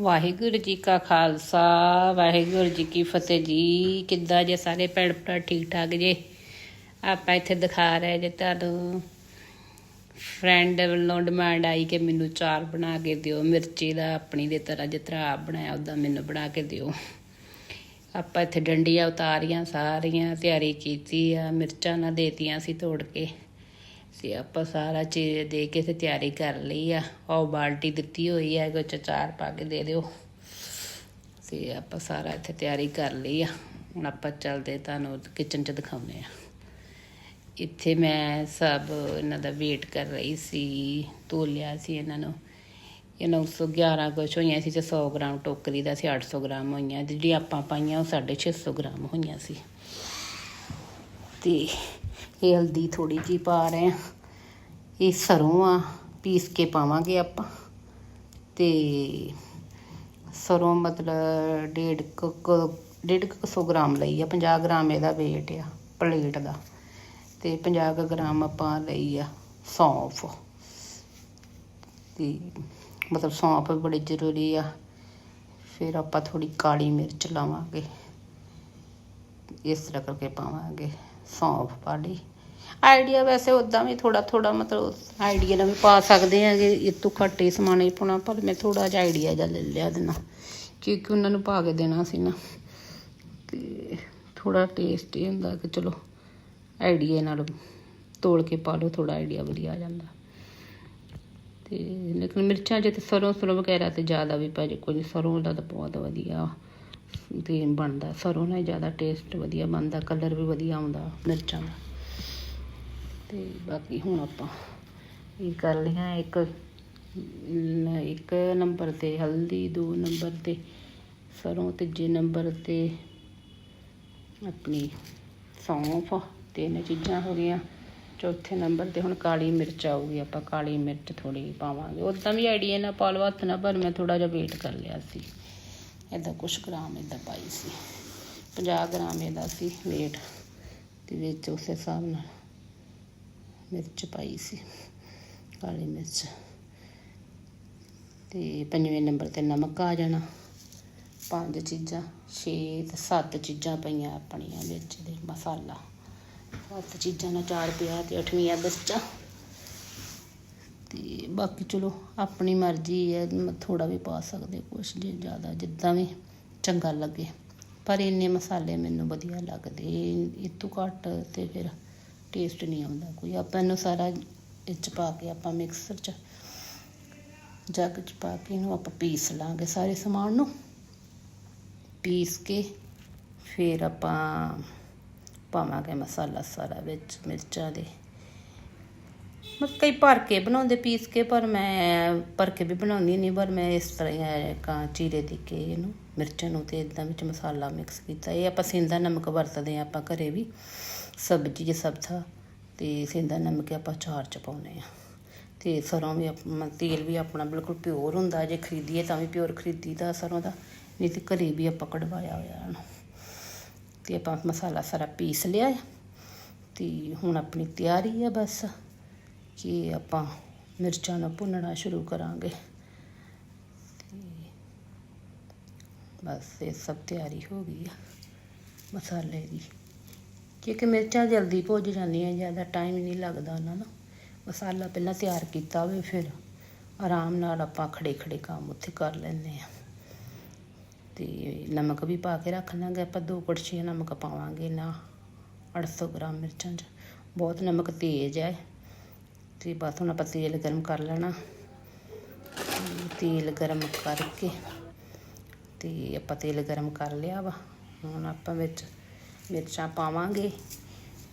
ਵਾਹਿਗੁਰੂ ਜੀ ਕਾ ਖਾਲਸਾ, ਵਾਹਿਗੁਰੂ ਜੀ ਕੀ ਫਤਿਹ ਜੀ। ਕਿੱਦਾਂ ਜੇ ਸਾਰੇ ਭੈਣ ਭਰਾ ਠੀਕ ਠਾਕ ਜੇ? ਆਪਾਂ ਇੱਥੇ ਦਿਖਾ ਰਹੇ ਜੇ ਤੁਹਾਨੂੰ। ਫਰੈਂਡ ਵੱਲੋਂ ਡਿਮਾਂਡ ਆਈ ਕਿ ਮੈਨੂੰ ਚਾਰ ਬਣਾ ਕੇ ਦਿਓ। ਮਿਰਚੀ ਦਾ ਆਪਣੀ ਦੇ ਤਰ੍ਹਾਂ ਜਿਸ ਤਰ੍ਹਾਂ ਆਪ ਬਣਾਇਆ ਉਦਾਂ ਮੈਨੂੰ ਬਣਾ ਕੇ ਦਿਓ। ਆਪਾਂ ਇੱਥੇ ਡੰਡੀਆਂ ਉਤਾਰੀਆਂ, ਸਾਰੀਆਂ ਤਿਆਰੀ ਕੀਤੀ ਆ, ਮਿਰਚਾਂ ਨਾ ਦੇਤੀਆਂ ਸੀ ਤੋੜ ਕੇ। ਤੇ ਆਪਾਂ ਸਾਰਾ ਚੀਜ਼ ਦੇ ਕੇ ਤੇ ਤਿਆਰੀ ਕਰ ਲਈ ਆ। ਉਹ ਬਾਲਟੀ ਦਿੱਤੀ ਹੋਈ ਹੈ ਵਿੱਚ ਚਾਰ ਪਾ ਕੇ ਦੇ ਦਿਓ। ਤੇ ਆਪਾਂ ਸਾਰਾ ਇੱਥੇ ਤਿਆਰੀ ਕਰ ਲਈ ਆ। ਹੁਣ ਆਪਾਂ ਚੱਲਦੇ ਤੁਹਾਨੂੰ ਕਿਚਨ 'ਚ ਦਿਖਾਉਂਦੇ ਆ ਇੱਥੇ ਮੈਂ ਸਭ ਇਹਨਾਂ ਦਾ ਵੇਟ ਕਰ ਰਹੀ ਸੀ, ਤੋਲਿਆ ਸੀ ਇਹਨਾਂ ਨੂੰ। ਇਹ 911 ਕੁਛ ਹੋਈਆਂ ਸੀ, ਤੇ 100 ਗ੍ਰਾਮ ਟੋਕਰੀ ਦਾ ਸੀ 800 ਗ੍ਰਾਮ ਹੋਈਆਂ। ਤੇ ਜਿਹੜੀ ਆਪਾਂ ਪਾਈਆਂ, ਉਹ 650 ਗ੍ਰਾਮ ਹੋਈਆਂ ਸੀ। ਤੇ ਇਹ ਹਲਦੀ ਥੋੜੀ ਜੀ ਪਾ ਰਹੇ ਆ ਇਹ ਸਰੋਂ ਆ, ਪੀਸ ਕੇ ਪਾਵਾਂਗੇ ਆਪਾਂ। ਤੇ ਸਰੋਂ ਮਤਲਬ ਡੇਢ ਕੁ ਕੁ- ਡੇਢ ਕੁ ਸੌ ਗ੍ਰਾਮ ਲਈ ਆ 50 ਗ੍ਰਾਮ ਇਹਦਾ weight ਆ ਪਲੇਟ ਦਾ। ਤੇ 50 ਕੁ ਗ੍ਰਾਮ ਆਪਾਂ ਲਈ ਆ ਸੌਂਫ। ਤੇ ਮਤਲਬ ਸੌਂਫ ਬੜੀ ਜ਼ਰੂਰੀ ਆ। ਫਿਰ ਆਪਾਂ ਥੋੜੀ ਕਾਲੀ ਮਿਰਚ ਲਾਵਾਂਗੇ। ਇਸ ਤਰ੍ਹਾਂ ਕਰਕੇ ਪਾਵਾਂਗੇ ਸੌਂਫ ਪਾ ਲਈ ਆਈਡੀਆ ਵੈਸੇ ਉਦਾਂ ਵੀ ਥੋੜਾ ਥੋੜਾ ਮਤਲਬ ਆਈਡੀਆ ਨਾਲ ਵੀ ਪਾ ਸਕਦੇ ਆ ਕਿ ਇਹ ਤੋਂ ਘੱਟ ਹੀ ਸਮਾਨ ਹੀ ਪਾਉਣਾ, ਪਰ ਮੈਂ ਥੋੜਾ ਜਿਹਾ ਆਈਡੀਆ ਜਿਹਾ ਲੈ ਲਿਆ ਦੇਣਾ ਕਿਉਂਕਿ ਉਹਨਾਂ ਨੂੰ ਪਾ ਕੇ ਦੇਣਾ ਸੀ ਨਾ। ਤੇ ਥੋੜਾ ਟੇਸਟ ਹੀ ਹੁੰਦਾ ਕਿ ਚਲੋ ਆਈਡੀਆ ਨਾਲ ਤੋਲ ਕੇ ਪਾ ਲਓ ਥੋੜਾ ਆਈਡੀਆ ਵਧੀਆ ਆ ਜਾਂਦਾ। ਤੇ ਲੇਕਿਨ ਮਿਰਚਾਂ ਜੇ ਤੇ ਸਰੋਂ ਸਰੋਂ ਵਗੈਰਾ ਤੇ ਜ਼ਿਆਦਾ ਵੀ ਪੈ ਜੇ ਕੋਈ ਸਰੋਂ ਦਾ ਤਾਂ ਬਹੁਤ ਵਧੀਆ ਤੇ ਬਣਦਾ, ਸਰੋਂ ਨਾਲ ਜ਼ਿਆਦਾ ਟੇਸਟ ਵਧੀਆ ਬਣਦਾ ਕਲਰ ਵੀ ਵਧੀਆ ਆਉਂਦਾ ਮਿਰਚਾਂ ਦਾ। ਤੇ ਬਾਕੀ ਹੁਣ ਆਪਾਂ ਇਹ ਕਰ ਲਿਆ ਇੱਕ? ਇੱਕ ਨੰਬਰ ਤੇ ਹਲਦੀ ਦੋ ਨੰਬਰ ਤੇ ਸਰੋਂ ਤੀਜੇ ਨੰਬਰ ਤੇ ਆਪਣੀ ਸੌਂਫ ਤਿੰਨ ਚੀਜ਼ਾਂ ਹੋ ਗਈਆਂ। ਚੌਥੇ ਨੰਬਰ ਤੇ ਹੁਣ ਕਾਲੀ ਮਿਰਚ ਆਊਗੀ ਆਪਾਂ ਕਾਲੀ ਮਿਰਚ ਥੋੜੀ ਪਾਵਾਂਗੇ। ਉਦਾਂ ਵੀ ਆਈਡੀਆ ਨਾਲ ਪਾ ਲਓ ਹੱਥ ਨਾਲ ਪਰ ਮੈਂ ਥੋੜਾ ਜਿਹਾ ਵੇਟ ਕਰ ਲਿਆ ਸੀ। ਇਹਦਾ ਕੁਛ ਗ੍ਰਾਮ ਇਹਦਾ ਪਾਈ ਸੀ। 50 ਗ੍ਰਾਮ ਇਹਦਾ ਸੀ weight ਤੇ ਵਿੱਚ ਉਸੇ ਹਿਸਾਬ ਨਾਲ ਮਿਰਚ ਪਾਈ ਸੀ, ਕਾਲੀ ਮਿਰਚ। ਤੇ ਪੰਜਵੇਂ ਨੰਬਰ ਤੇ ਨਮਕ ਆ ਜਾਣਾ। ਪੰਜ ਚੀਜ਼ਾਂ, ਛੇ ਤੇ ਸੱਤ ਚੀਜ਼ਾਂ ਪਈਆਂ ਆਪਣੀਆਂ ਵਿੱਚ ਦੇ ਮਸਾਲਾ। ਸੱਤ ਚੀਜ਼ਾਂ ਨਾਲ ਚਾਰ ਪਿਆ ਤੇ ਅੱਠਵੀਂ ਆ ਮਿਰਚਾਂ। ਤੇ ਬਾਕੀ ਚਲੋ, ਆਪਣੀ ਮਰਜ਼ੀ ਹੈ ਥੋੜਾ ਵੀ ਪਾ ਸਕਦੇ, ਕੁਛ ਜੇ ਜ਼ਿਆਦਾ, ਜਿੱਦਾਂ ਵੀ ਚੰਗਾ ਲੱਗੇ। ਪਰ ਇੰਨੇ ਮਸਾਲੇ ਮੈਨੂੰ ਵਧੀਆ ਲੱਗਦੇ, ਇਹ ਤੋਂ ਘੱਟ ਤੇ ਫਿਰ ਟੇਸਟ ਨਹੀਂ ਆਉਂਦਾ ਕੋਈ। ਆਪਾਂ ਇਹਨੂੰ ਸਾਰਾ ਇਹ 'ਚ ਪਾ ਕੇ ਆਪਾਂ ਮਿਕਸਰ 'ਚ, ਜੱਗ 'ਚ ਪਾ ਕੇ ਇਹਨੂੰ ਆਪਾਂ ਪੀਸ ਲਾਂਗੇ ਸਾਰੇ ਸਮਾਨ ਨੂੰ। ਪੀਸ ਕੇ ਫਿਰ ਆਪਾਂ ਪਾਵਾਂਗੇ ਮਸਾਲਾ ਸਾਰਾ ਵਿੱਚ ਮਿਰਚਾਂ ਦੇ। ਮਤਲਬ ਕਈ ਭਰ ਕੇ ਬਣਾਉਂਦੇ ਪੀਸ ਕੇ, ਪਰ ਮੈਂ ਭਰ ਕੇ ਵੀ ਬਣਾਉਂਦੀ ਨਹੀਂ ਪਰ ਮੈਂ ਇਸ ਤਰ੍ਹਾਂ ਹੀ ਕਾਂ ਚੀਰੇ ਦੀ ਕੇ ਇਹਨੂੰ, ਮਿਰਚਾਂ ਨੂੰ ਤੇ ਇਦਾਂ ਵਿੱਚ ਮਸਾਲਾ ਮਿਕਸ ਕੀਤਾ। ਇਹ ਆਪਾਂ ਸਿੰਦਾ ਨਮਕ ਵਰਤਦੇ ਆ ਆਪਾਂ ਘਰੇ ਵੀ, ਸਬਜ਼ੀ ਜੇ ਸਬਜ਼ਾ ਤੇ ਸਿੰਦਾ ਨਮਕ ਆਪਾਂ ਚਾਰ ਚ ਪਾਉਨੇ ਆ ਤੇ ਸਰੋਂ ਵੀ ਆਪਣਾ ਤੇਲ ਵੀ ਆਪਣਾ ਬਿਲਕੁਲ ਪਿਓਰ ਹੁੰਦਾ, ਜੇ ਖਰੀਦੀਏ ਤਾਂ ਵੀ ਪਿਓਰ ਖਰੀਦੀਦਾ ਸਰੋਂ ਦਾ, ਨਹੀਂ ਤੇ ਘਰੇ ਵੀ ਆਪਾਂ ਕਢਵਾਇਆ ਹੋਇਆ ਇਹਨੂੰ। ਤੇ ਆਪਾਂ ਮਸਾਲਾ ਸਾਰਾ ਪੀਸ ਲਿਆ ਹੈ ਤੇ ਹੁਣ ਆਪਣੀ ਤਿਆਰੀ ਆ ਬਸ। ਕਿ ਆਪਾਂ ਮਿਰਚਾਂ ਨੂੰ ਭੁੰਨਣਾ ਸ਼ੁਰੂ ਕਰਾਂਗੇ। ਤੇ ਬਸ ਇਹ ਸਭ ਤਿਆਰੀ ਹੋ ਗਈ ਆ ਮਸਾਲੇ ਦੀ। ਕਿਉਂਕਿ ਮਿਰਚਾਂ ਜਲਦੀ ਭੁੱਜ ਜਾਂਦੀਆਂ, ਜ਼ਿਆਦਾ ਟਾਈਮ ਨਹੀਂ ਲੱਗਦਾ ਉਹਨਾਂ ਨੂੰ। ਮਸਾਲਾ ਪਹਿਲਾਂ ਤਿਆਰ ਕੀਤਾ ਹੋਵੇ ਫਿਰ ਆਰਾਮ ਨਾਲ ਆਪਾਂ ਖੜੇ ਖੜੇ ਕੰਮ ਉੱਥੇ ਕਰ ਲੈਂਦੇ ਆ। ਤੇ ਨਮਕ ਵੀ ਪਾ ਕੇ ਰੱਖ ਲਾਂਗੇ, ਆਪਾਂ ਦੋ ਕੜਛੀਆਂ ਨਮਕ ਪਾਵਾਂਗੇ ਨਾ 800 ਗ੍ਰਾਮ ਮਿਰਚਾਂ 'ਚ। ਬਹੁਤ ਨਮਕ ਤੇਜ਼ ਹੈ। ਤੇ ਬਸ ਹੁਣ ਆਪਾਂ ਤੇਲ ਗਰਮ ਕਰ ਲੈਣਾ। ਤੇਲ ਗਰਮ ਕਰਕੇ ਤੇ ਆਪਾਂ ਤੇਲ ਗਰਮ ਕਰ ਲਿਆ ਵਾ। ਹੁਣ ਆਪਾਂ ਵਿੱਚ ਮਿਰਚਾਂ ਪਾਵਾਂਗੇ।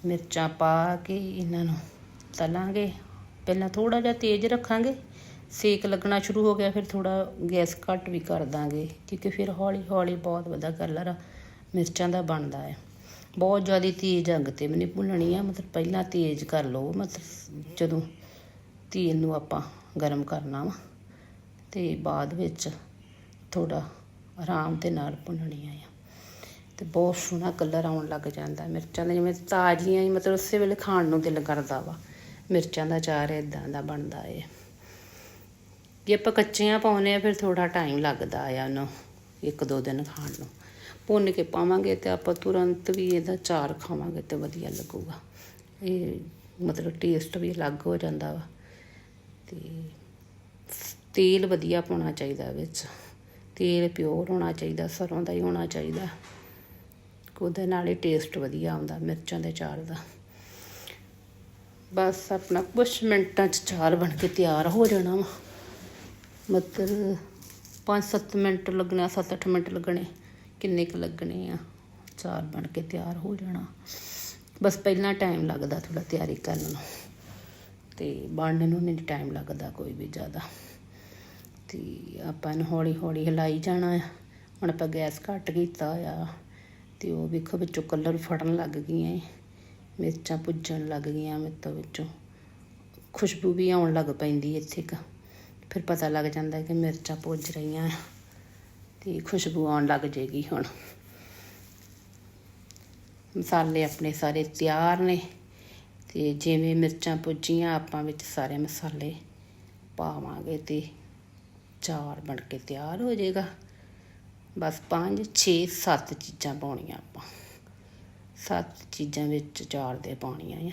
ਮਿਰਚਾਂ ਪਾ ਕੇ ਇਹਨਾਂ ਨੂੰ ਤਲਾਂਗੇ। ਪਹਿਲਾਂ ਥੋੜਾ ਜਿਹਾ ਤੇਜ਼ ਰੱਖਾਂਗੇ। ਸੇਕ ਲੱਗਣਾ ਸ਼ੁਰੂ ਹੋ ਗਿਆ, ਫਿਰ ਥੋੜਾ ਗੈਸ ਘੱਟ ਵੀ ਕਰ ਦਾਂਗੇ। ਕਿਉਂਕਿ ਫਿਰ ਹੌਲੀ ਹੌਲੀ ਬਹੁਤ ਵਧੀਆ ਕਲਰ ਮਿਰਚਾਂ ਦਾ ਬਣਦਾ ਹੈ। ਬਹੁਤ ਜ਼ਿਆਦਾ ਤੇਜ਼ ਅੱਗ ਤੇ ਵੀ ਨਹੀਂ ਭੁੰਨਣੀ ਆ। ਮਤਲਬ ਪਹਿਲਾਂ ਤੇਜ਼ ਕਰ ਲਓ। ਮਤਲਬ ਜਦੋਂ ਤੇਲ ਨੂੰ ਆਪਾਂ ਗਰਮ ਕਰਨਾ ਵਾ ਤੇ ਬਾਅਦ ਵਿੱਚ ਥੋੜਾ ਆਰਾਮ ਦੇ ਨਾਲ ਭੁੰਨਣੀਆਂ ਆ ਤੇ ਬਹੁਤ ਸੋਹਣਾ ਕਲਰ ਆਉਣ ਲੱਗ ਜਾਂਦਾ। ਮਿਰਚਾਂ ਦਾ ਜਿਵੇਂ ਤਾਜ਼ੀਆਂ ਹੀ ਮਤਲਬ ਉਸੇ ਵੇਲੇ ਖਾਣ ਨੂੰ ਦਿਲ ਕਰਦਾ ਵਾ। ਮਿਰਚਾਂ ਦਾ ਚਾਰ ਇਦਾਂ ਦਾ ਬਣਦਾ ਏ। ਜੇ ਆਪਾਂ ਕੱਚੀਆਂ ਪਾਉਨੇ ਆ ਫਿਰ ਥੋੜਾ ਟਾਈਮ ਲੱਗਦਾ ਆ ਉਹਨੂੰ, ਇੱਕ ਦੋ ਦਿਨ ਖਾਣ ਨੂੰ। ਭੁੰਨ ਕੇ ਪਾਵਾਂਗੇ ਤੇ ਆਪਾਂ ਤੁਰੰਤ ਵੀ ਇਹਦਾ ਚਾਰ ਖਾਵਾਂਗੇ ਤੇ ਵਧੀਆ ਲੱਗੂਗਾ। ਇਹ ਮਤਲਬ ਟੇਸਟ ਵੀ ਅਲੱਗ ਹੋ ਜਾਂਦਾ ਵਾ। ਤੇ ਤੇਲ ਵਧੀਆ ਪਾਉਣਾ ਚਾਹੀਦਾ ਵਿੱਚ। ਤੇਲ ਪਿਓਰ ਹੋਣਾ ਚਾਹੀਦਾ, ਸਰੋਂ ਦਾ ਹੀ ਹੋਣਾ ਚਾਹੀਦਾ। ਉਹਦੇ ਨਾਲ ਹੀ ਟੇਸਟ ਵਧੀਆ ਆਉਂਦਾ, ਮਿਰਚਾਂ ਦੇ ਚਾਰ ਦਾ। ਬਸ ਆਪਣਾ ਕੁਛ ਮਿੰਟਾਂ ਚ ਚਾਰ ਬਣ ਕੇ ਤਿਆਰ ਹੋ ਜਾਣਾ ਵਾ। ਮਤਲਬ 5-7 ਮਿੰਟ ਲੱਗਣਾ 7-8 ਮਿੰਟ ਲੱਗਣੇ, ਕਿੰਨੇ ਕੁ ਲੱਗਣੇ ਆ, ਚਾਰ ਬਣ ਕੇ ਤਿਆਰ ਹੋ ਜਾਣਾ। ਬਸ ਪਹਿਲਾਂ ਟਾਈਮ ਲੱਗਦਾ ਥੋੜਾ ਤਿਆਰੀ ਕਰਨ ਨੂੰ। ਤੇ ਬਣਨ ਨੂੰ ਨਹੀਂ ਟਾਈਮ ਲੱਗਦਾ ਕੋਈ ਵੀ ਜ਼ਿਆਦਾ। ਤੇ ਆਪਾਂ ਨੂੰ ਹੌਲੀ ਹੌਲੀ ਹਿਲਾਈ ਜਾਣਾ ਆ। ਹੁਣ ਆਪਾਂ ਗੈਸ ਘੱਟ ਕੀਤਾ ਹੋਇਆ ਤੇ ਉਹ ਵੇਖੋ ਵਿੱਚੋਂ ਕਲਰ ਫੜਨ ਲੱਗ ਗਈਆਂ ਏ। ਮਿਰਚਾਂ ਭੁੱਜਣ ਲੱਗ ਗਈਆਂ ਮਿੱਤੋਂ ਵਿੱਚੋਂ। ਖੁਸ਼ਬੂ ਵੀ ਆਉਣ ਲੱਗ ਪੈਂਦੀ ਇੱਥੇ ਕ ਫਿਰ ਪਤਾ ਲੱਗ ਜਾਂਦਾ ਕਿ ਮਿਰਚਾਂ ਭੁੱਜ ਰਹੀਆਂ ਆ। ਤੇ ਖੁਸ਼ਬੂ ਆਉਣ ਲੱਗ ਜੇਗੀ ਹੁਣ। ਮਸਾਲੇ ਆਪਣੇ ਸਾਰੇ ਤਿਆਰ ਨੇ। ਤੇ ਜਿਵੇਂ ਮਿਰਚਾਂ ਪੁੱਜੀਆਂ, ਆਪਾਂ ਵਿੱਚ ਸਾਰੇ ਮਸਾਲੇ ਪਾਵਾਂਗੇ ਤੇ ਚਾਰ ਬਣ ਕੇ ਤਿਆਰ ਹੋ ਜਾਏਗਾ। ਬਸ 5 6 7 ਚੀਜ਼ਾਂ ਪਾਉਣੀਆਂ ਆਪਾਂ। ਸੱਤ ਚੀਜ਼ਾਂ ਵਿੱਚ ਚਾਰ ਦੇ ਪਾਉਣੀਆਂ ਆ।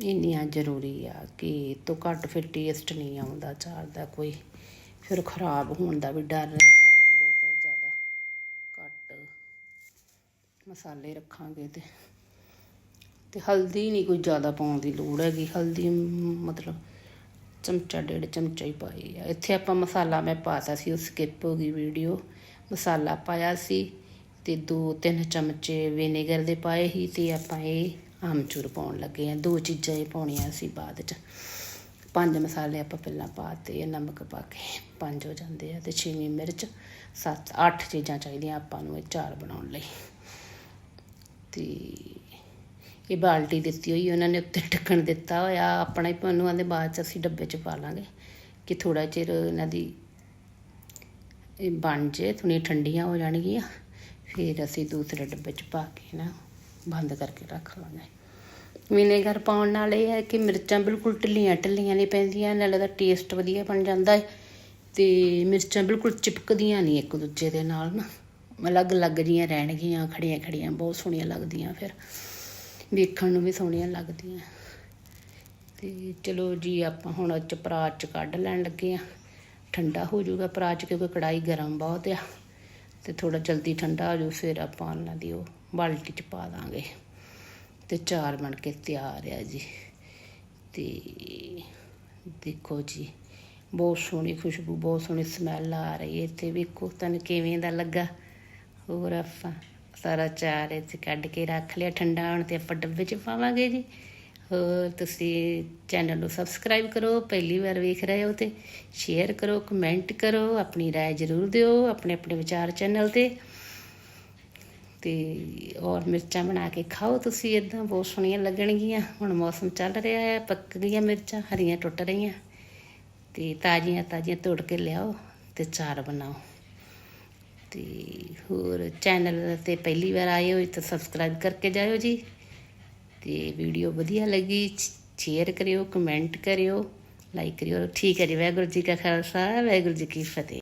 ਇੰਨੀਆਂ ਜ਼ਰੂਰੀ ਆ ਕਿ ਇਹ ਤੋਂ ਘੱਟ ਫਿਰ ਟੇਸਟ ਨਹੀਂ ਆਉਂਦਾ ਚਾਰ ਦਾ ਕੋਈ। ਫਿਰ ਖਰਾਬ ਹੋਣ ਦਾ ਵੀ ਡਰ ਰਹਿੰਦਾ। ਬਹੁਤ ਜ਼ਿਆਦਾ ਘੱਟ ਮਸਾਲੇ ਰੱਖਾਂਗੇ ਤੇ ਤੇ ਹਲਦੀ ਨਹੀਂ ਕੋਈ ਜ਼ਿਆਦਾ ਪਾਉਣ ਦੀ ਲੋੜ ਹੈਗੀ। ਹਲਦੀ ਮਤਲਬ ਚਮਚਾ, ਡੇਢ ਚਮਚਾ ਹੀ ਪਾਈ ਆ। ਇੱਥੇ ਆਪਾਂ ਮਸਾਲਾ ਮੈਂ ਪਾਤਾ ਸੀ, ਉਹ ਸਕਿਪ ਹੋ ਗਈ ਵੀਡੀਓ ਮਸਾਲਾ ਪਾਇਆ ਸੀ ਤੇ ਦੋ ਤਿੰਨ ਚਮਚੇ ਵਿਨੇਗਰ ਦੇ ਪਾਏ ਸੀ ਤੇ ਆਪਾਂ ਇਹ ਆਮਚੂਰ ਪਾਉਣ ਲੱਗੇ ਆ। ਦੋ ਚੀਜ਼ਾਂ ਇਹ ਪਾਉਣੀਆਂ ਸੀ ਬਾਅਦ ਚ। ਪੰਜ ਮਸਾਲੇ ਆਪਾਂ ਪਹਿਲਾਂ ਪਾਤੇ ਨਮਕ ਪਾ ਕੇ ਪੰਜ ਹੋ ਜਾਂਦੇ ਆ ਤੇ ਛੇਵੀਂ ਮਿਰਚ, ਸੱਤ, ਅੱਠ ਚੀਜ਼ਾਂ ਚਾਹੀਦੀਆਂ ਆਪਾਂ ਨੂੰ ਇਹ ਚਾਰ ਬਣਾਉਣ ਲਈ। ਤੇ ਇਹ ਬਾਲਟੀ ਦਿੱਤੀ ਹੋਈ, ਉਹਨਾਂ ਨੇ ਉੱਤੇ ਢੱਕਣ ਦਿੱਤਾ ਹੋਇਆ। ਆਪਣਾ ਹੀ ਤੁਹਾਨੂੰ ਆਂਦੇ ਬਾਅਦ ਚ ਅਸੀਂ ਡੱਬੇ ਚ ਪਾ ਲਾਂਗੇ ਕਿ ਥੋੜਾ ਚਿਰ ਇਹਨਾਂ ਦੀ ਇਹ ਬਣ ਜੇ, ਥੋੜ੍ਹੀਆਂ ਠੰਡੀਆਂ ਹੋ ਜਾਣਗੀਆਂ। ਫਿਰ ਅਸੀਂ ਦੂਸਰੇ ਡੱਬੇ ਚ ਪਾ ਕੇ ਨਾ ਬੰਦ ਕਰਕੇ ਰੱਖ ਲਾਂਗੇ। ਵਿਨੇਗਰ ਪਾਉਣ ਨਾਲ ਇਹ ਹੈ ਕਿ ਮਿਰਚਾਂ ਬਿਲਕੁਲ ਢਿੱਲੀਆਂ ਢਿੱਲੀਆਂ ਨਹੀਂ ਪੈਂਦੀਆਂ, ਨਾਲੇ ਦਾ ਟੇਸਟ ਵਧੀਆ ਬਣ ਜਾਂਦਾ ਹੈ ਤੇ ਮਿਰਚਾਂ ਬਿਲਕੁਲ ਚਿਪਕਦੀਆਂ ਨਹੀਂ ਇੱਕ ਦੂਜੇ ਦੇ ਨਾਲ ਨਾ। ਅਲੱਗ-ਅਲੱਗ ਜੀਆਂ ਰਹਿਣਗੀਆਂ ਖੜੀਆਂ ਖੜੀਆਂ ਬਹੁਤ ਸੋਹਣੀਆਂ ਲੱਗਦੀਆਂ ਫਿਰ। ਵੇਖਣ ਨੂੰ ਵੀ ਸੋਹਣੀਆਂ ਲੱਗਦੀਆਂ। ਤੇ ਚਲੋ ਜੀ, ਆਪਾਂ ਹੁਣ ਚ ਪਰਾਤ ਚ ਕੱਢ ਲੈਣ ਲੱਗੇ ਆ। ਠੰਡਾ ਹੋ ਜਾਊਗਾ ਪਰਾਤ ਚ, ਕਿਉਂਕਿ ਕੜਾਈ ਗਰਮ ਬਹੁਤ ਆ। ਤੇ ਥੋੜਾ ਜਲਦੀ ਠੰਡਾ ਹੋ ਜਾਊ, ਫਿਰ ਆਪਾਂ ਉਹਨਾਂ ਦੀ ਉਹ ਬਾਲਟੀ ਚ ਪਾ ਦਾਂਗੇ। ਤੇ ਚਾਰ ਬਣ ਕੇ ਤਿਆਰ ਆ ਜੀ। ਤੇ ਦੇਖੋ ਜੀ, ਬਹੁਤ ਸੋਹਣੀ ਖੁਸ਼ਬੂ, ਬਹੁਤ ਸੋਹਣੀ ਸਮੈਲ ਆ ਰਹੀ ਹੈ। ਤੇ ਵੇਖੋ, ਤੁਹਾਨੂੰ ਕਿਵੇਂ ਦਾ ਲੱਗਾ? ਹੋਰ ਆਪਾਂ ਸਾਰਾ ਚਾਰ ਇੱਥੇ ਕੱਢ ਕੇ ਰੱਖ ਲਿਆ ਠੰਡਾ ਹੋਣ ਤੇ ਆਪਾਂ ਡੱਬੇ 'ਚ ਪਾਵਾਂਗੇ ਜੀ ਹੋਰ ਤੁਸੀਂ ਚੈਨਲ ਨੂੰ ਸਬਸਕ੍ਰਾਈਬ ਕਰੋ ਪਹਿਲੀ ਵਾਰ ਵੇਖ ਰਹੇ ਹੋ ਤੇ ਸ਼ੇਅਰ ਕਰੋ ਕਮੈਂਟ ਕਰੋ ਆਪਣੀ رائے ਜ਼ਰੂਰ ਦਿਓ ਆਪਣੇ ਆਪਣੇ ਵਿਚਾਰ ਚੈਨਲ ਤੇ ਤੇ ਔਰ ਮਿਰਚਾਂ ਬਣਾ ਕੇ ਖਾਓ ਤੁਸੀਂ ਇਦਾਂ ਬਹੁਤ ਸੋਹਣੀਆਂ ਲੱਗਣਗੀਆਂ ਹੁਣ ਮੌਸਮ ਚੱਲ ਰਿਹਾ ਹੈ ਪੱਕ ਗਈਆਂ ਮਿਰਚਾਂ ਹਰੀਆਂ ਟੁੱਟ ਰਹੀਆਂ ਤੇ ਤਾਜ਼ੀਆਂ ਤਾਜ਼ੀਆਂ ਤੋੜ ਕੇ ਲਿਆਓ ਤੇ ਚਾਰ ਬਣਾਓ ਤੇ ਹੋਰ ਚੈਨਲ ਤੇ ਪਹਿਲੀ ਵਾਰ ਆਏ ਹੋ ਤਾਂ ਸਬਸਕ੍ਰਾਈਬ ਕਰਕੇ ਜਾਇਓ ਜੀ। ਤੇ ਵੀਡੀਓ ਵਧੀਆ ਲੱਗੀ ਸ਼ੇਅਰ ਕਰਿਓ ਕਮੈਂਟ ਕਰਿਓ ਲਾਈਕ ਕਰਿਓ। ਠੀਕ ਹੈ ਜੀ, ਵਾਹਿਗੁਰੂ ਜੀ ਕਾ ਖਾਲਸਾ, ਵਾਹਿਗੁਰੂ ਜੀ ਕੀ ਫਤਿਹ।